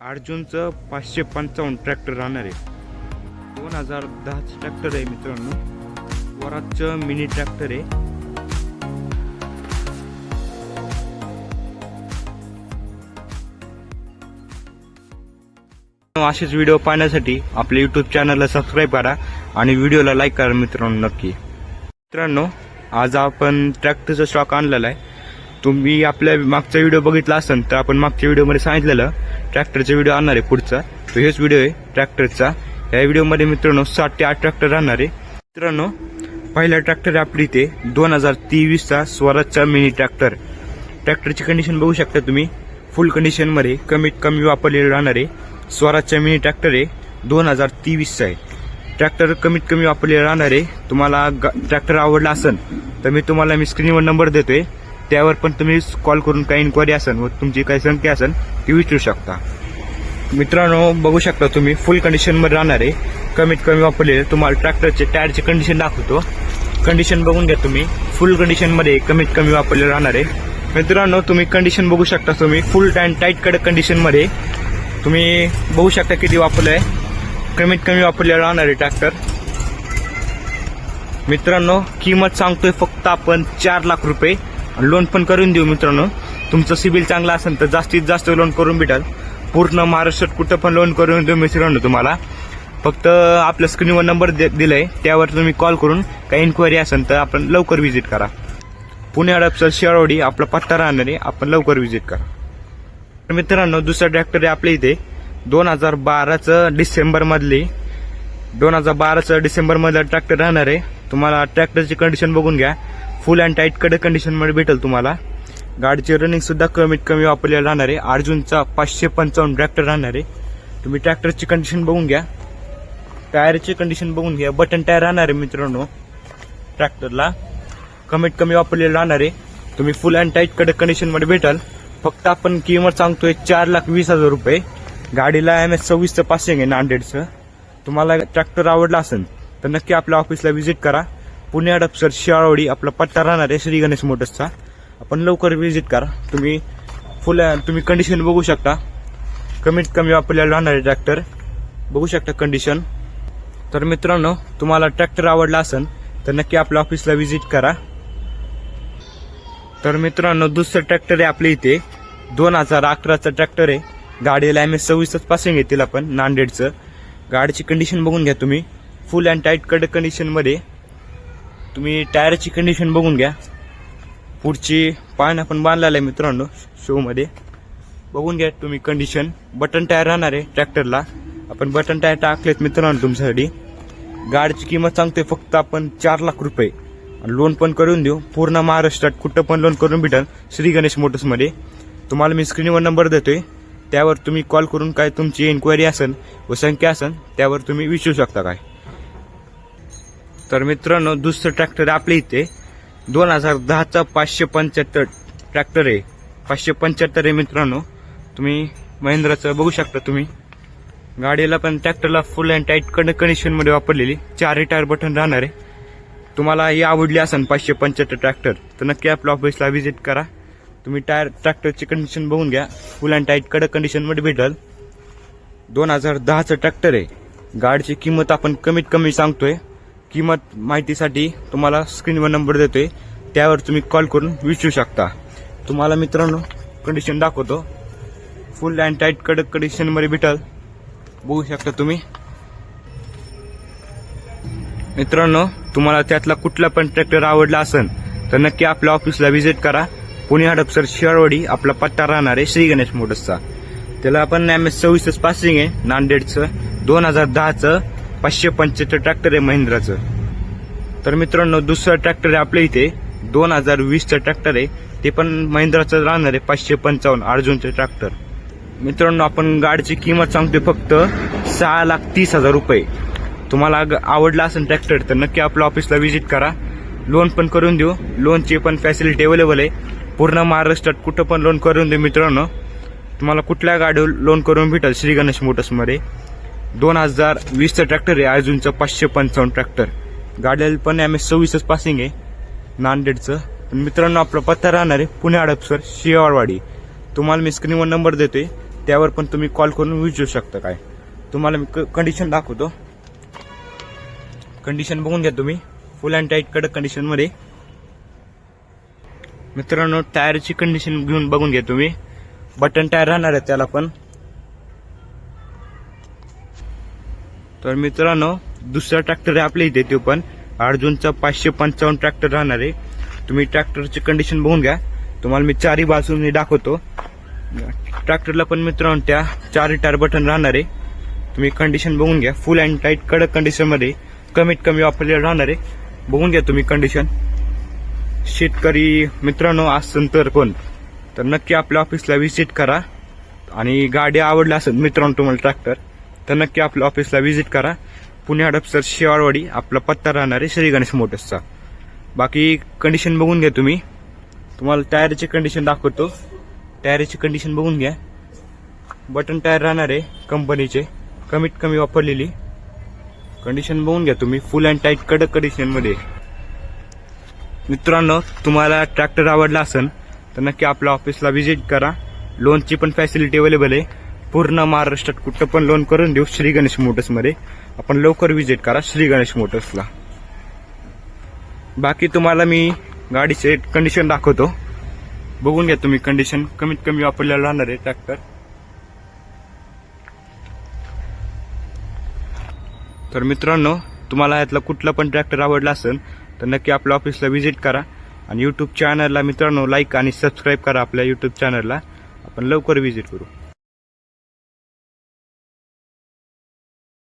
अर्जुनचं पाचशे पंचावन्न ट्रॅक्टर राहणार आहे. दोन हजार दहाचं ट्रॅक्टर आहे मित्रांनो. स्वराजचं मिनी ट्रॅक्टर आहे. असेच व्हिडिओ पाहण्यासाठी आपल्या युट्यूब चॅनलला सबस्क्राईब करा आणि व्हिडिओला लाईक करा मित्रांनो नक्की. मित्रांनो आज आपण ट्रॅक्टरचा स्टॉक आणलेला आहे. तुम्ही आपल्या मागचा व्हिडिओ बघितला असेल तर आपण मागच्या व्हिडिओमध्ये सांगितलेलं ट्रॅक्टरचा व्हिडिओ आणणार आहे पुढचा. तो हेच व्हिडिओ आहे ट्रॅक्टरचा. या व्हिडिओमध्ये मित्रांनो सात ते आठ ट्रॅक्टर राहणार आहे. मित्रांनो पहिला ट्रॅक्टर आहे आपली इथे दोन हजार तेवीसचा स्वराजचा मिनी ट्रॅक्टर. ट्रॅक्टरची कंडिशन बघू शकता तुम्ही. फुल कंडिशनमध्ये कमीत कमी वापरलेलं राहणार आहे. स्वराजचा मिनी ट्रॅक्टर आहे दोन हजार तेवीसचा आहे. ट्रॅक्टर कमीत कमी वापरलेलं राहणार आहे. तुम्हाला ट्रॅक्टर आवडला असेल तर मी तुम्हाला मी स्क्रीनवर नंबर देतोय. त्यावर पण तुम्ही कॉल करून काही इन्क्वायरी असेल व तुमची काही संख्या असेल ती विचारू शकता. मित्रांनो बघू शकता तुम्ही फुल कंडिशनमध्ये राहणार आहे. कमीत कमी वापरलेले तुम्हाला ट्रॅक्टरचे टायरची कंडिशन दाखवतो. कंडिशन बघून घ्या तुम्ही. फुल कंडिशनमध्ये कमीत कमी वापरलेलं राहणार आहे. मित्रांनो तुम्ही कंडिशन बघू शकता तुम्ही. फुल टाईम टाईट कडक कंडिशनमध्ये तुम्ही बघू शकता किती वापरलं आहे कमीत कमी वापरलेलं राहणार आहे ट्रॅक्टर मित्रांनो किंमत सांगतोय फक्त आपण चार लाख रुपये. लोन पण करून देऊ मित्रांनो. तुमचं सिबिल चांगला असेल तर जास्तीत जास्त लोन करून भेटाल. पूर्ण महाराष्ट्रात कुठं पण लोन करून देऊ मित्रांनो तुम्हाला. फक्त आपल्या स्क्रीनवर नंबर दे- दिलाय. त्यावर तुम्ही कॉल करून काही इन्क्वायरी असेल तर आपण लवकर व्हिजिट करा. पुणे हडपसर शिरावडी आपला पत्ता राहणार आहे आपण लवकर व्हिजिट करा. तर मित्रांनो दुसरा ट्रॅक्टर आहे आपल्या इथे. दोन हजार बाराचं डिसेंबरमधली दोन हजार बाराचं डिसेंबरमधला ट्रॅक्टर राहणार. आहे तुम्हाला ट्रॅक्टरची कंडिशन बघून घ्या. फुल अँड टाईट कडक कंडिशनमध्ये भेटेल तुम्हाला. गाडीची रनिंगसुद्धा कमीत कमी वापरलेलं राहणार आहे. अर्जुनचा पाचशे पंचावन्न ट्रॅक्टर राहणार आहे. तुम्ही ट्रॅक्टरची कंडिशन बघून घ्या. टायरची कंडिशन बघून घ्या. बटन टायर राहणार आहे मित्रांनो. ट्रॅक्टरला कमीत कमी वापरलेलं राहणार आहे. तुम्ही फुल अँड टाईट कडक कंडिशनमध्ये भेटाल. फक्त आपण किंमत सांगतोय चार लाख वीस हजार रुपये. गाडीला एम एस सव्वीसचं पासिंग आहे नांदेडचं. तुम्हाला ट्रॅक्टर आवडला असेल तर नक्की आपल्या ऑफिसला व्हिजिट करा. पुणे अडपसर शिळावडी आपला पत्ता राहणार आहे श्री गणेश मोटर्सचा. आपण लवकर व्हिजिट करा. तुम्ही फुल तुम्ही कंडिशन बघू शकता. कमीत कमी वापरलेला राहणार आहे ट्रॅक्टर बघू शकता कंडिशन तर मित्रांनो तुम्हाला ट्रॅक्टर आवडला असेल तर नक्की आपल्या ऑफिसला व्हिजिट करा. तर मित्रांनो दुसरं ट्रॅक्टर आहे आपल्या इथे. दोन हजार अकराचं ट्रॅक्टर आहे. गाडीला एम एस सव्वीसच पासिंग घेतील आपण नांदेडचं. गाडीची कंडिशन बघून घ्या तुम्ही. फुल अँड टाईट कड कंडिशनमध्ये तुम्ही टायरची कंडिशन बघून घ्या. पुढची पान आपण बांधलेला आहे मित्रांनो शोमध्ये बघून घ्या तुम्ही कंडिशन बटन टायर राहणार आहे ट्रॅक्टरला आपण बटन टायर टाकलेत मित्रांनो तुमच्यासाठी. गाडीची किंमत सांगतोय फक्त आपण चार लाख रुपये. लोन पण करून देऊ. पूर्ण महाराष्ट्रात कुठं पण लोन करून भेटेल श्री गणेश मोटर्समध्ये तुम्हाला मी स्क्रीनवर नंबर देतोय. त्यावर तुम्ही कॉल करून काय तुमची इन्क्वायरी असेल व संख्या असेल त्यावर तुम्ही विचारू शकता काय. तर मित्रांनो दुसरं ट्रॅक्टर आपल्या इथे. दोन हजार दहाचा पाचशे पंच्याहत्तर ट्रॅक्टर आहे. पाचशे पंच्याहत्तर आहे मित्रांनो. तुम्ही महिंद्राचं बघू शकता तुम्ही. गाडीला पण ट्रॅक्टरला फुल अँड टाईट कंडिशनमध्ये वापरलेली. चारही टायर बटन राहणार आहे. तुम्हाला ही आवडली असेल पाचशे पंच्याहत्तर ट्रॅक्टर तर नक्की आपल्या ऑफिसला व्हिजिट करा. तुम्ही टायर ट्रॅक्टरची कंडिशन बघून घ्या. फुल अँड टाईट कडक कंडिशनमध्ये भेटल. दोन हजार दहाचं ट्रॅक्टर आहे. गाडीची किंमत आपण कमीत कमी सांगतोय. किंमत माहितीसाठी तुम्हाला स्क्रीनवर नंबर देतोय. त्यावर तुम्ही कॉल करून विचारू शकता. तुम्हाला मित्रांनो कंडिशन दाखवतो. फुल अँड टाईट कडक कंडिशनमध्ये भेटल. बघू शकता तुम्ही. मित्रांनो तुम्हाला त्यातला कुठला पण ट्रॅक्टर आवडला असेल तर नक्की आपल्या ऑफिसला व्हिजिट करा. पुणे हडपसर शिरवडी आपला पत्ता राहणार आहे श्री गणेश मोटर्सचा. त्याला आपण एम एस सव्वीसच पासिंग आहे. नांदेडचं दोन हजार दहाचं. पाचशे पंच्याहत्तर ट्रॅक्टर आहे महिंद्राचं. तर मित्रांनो दुसरं ट्रॅक्टर आहे आपल्या इथे. दोन हजार वीसचं ट्रॅक्टर आहे. ते पण महिंद्राचं राहणार आहे पाचशे पंचावन्न अर्जुनचं ट्रॅक्टर मित्रांनो आपण गाडीची किंमत सांगतोय फक्त सहा लाख तीस हजार रुपये. तुम्हाला ग- आवडला असेल ट्रॅक्टर तर नक्की आपल्या ऑफिसला व्हिजिट करा. लोन पण करून देऊ. लोनची पण फॅसिलिटी अवेलेबल आहे. पूर्ण महाराष्ट्रात कुठं पण लोन करून देऊ मित्रांनो. तुम्हाला कुठल्या गाडीवर लोन करून भेटेल? श्री गणेश मोटर्समध्ये. दोन हजार वीसचं ट्रॅक्टर आहे अजूनचं पाचशे पंचावन्न ट्रॅक्टर गाड्याला पण एम एस सव्वीसच पासिंग आहे नांदेडचं. पण मित्रांनो आपला पत्ता राहणार आहे पुणे हडपसर शिवाळवाडी तुम्हाला मी स्क्रीनवर नंबर देतोय त्यावर पण तुम्ही कॉल करून विचारू शकता काय. तुम्हाला मी कंडिशन दाखवतो. कंडिशन बघून घ्या तुम्ही. फुल अँड टाईट कडक कंडिशनमध्ये मित्रांनो टायरची कंडिशन घेऊन बघून घ्या तुम्ही. बटन टायर राहणार आहे त्याला पण. तर मित्रांनो दुसरा ट्रॅक्टर आहे आपल्या इथे तो पण. अर्जुनचा पाचशे पंचावन्न ट्रॅक्टर राहणार आहे. तुम्ही ट्रॅक्टरची कंडिशन बघून घ्या. तुम्हाला मी चारही बाजूनी दाखवतो. ट्रॅक्टरला पण मित्रांनो त्या चारही टायर बटन राहणार आहे. तुम्ही कंडिशन बघून घ्या. फुल अँड टाईट कडक कंडिशनमध्ये कमीत कमी वापरलेलं राहणार आहे. बघून घ्या तुम्ही कंडिशन शेतकरी मित्रांनो असन तर कोण? तर नक्की आपल्या ऑफिसला व्हिजिट करा. आणि गाडी आवडली असेल मित्रांनो तुम्हाला ट्रॅक्टर तर नक्की आपल्या ऑफिसला व्हिजिट करा. पुणे हडपसर शेवाळवाडी आपला पत्ता राहणार आहे श्री गणेश मोटर्सचा. बाकी कंडिशन बघून घ्या तुम्ही. तुम्हाला टायरची कंडिशन दाखवतो. टायरची कंडिशन बघून घ्या. बटन टायर राहणार आहे कंपनीचे कमीत कमी वापरलेली. कंडिशन बघून घ्या तुम्ही. फुल अँड टाईट कडक कंडिशनमध्ये मित्रांनो तुम्हाला ट्रॅक्टर आवडला असेल तर नक्की आपल्या ऑफिसला व्हिजिट करा. लोनची पण फॅसिलिटी अवेलेबल आहे. पूर्ण महाराष्ट्रात कुठं पण लोन करून देऊ श्री गणेश मोटर्समध्ये आपण लवकर व्हिजिट करा श्री गणेश मोटर्सला बाकी तुम्हाला मी गाडीचे कंडिशन दाखवतो. बघून घ्या तुम्ही कंडिशन कमीत कमी वापरलेलं राहणार आहे ट्रॅक्टर तर मित्रांनो तुम्हाला यातला कुठला पण ट्रॅक्टर आवडला असेल तर नक्की आपल्या ऑफिसला व्हिजिट करा. आणि यूट्यूब चॅनलला मित्रांनो लाईक आणि सबस्क्राईब करा आपल्या यूट्यूब चॅनलला आपण लवकर व्हिजिट करू.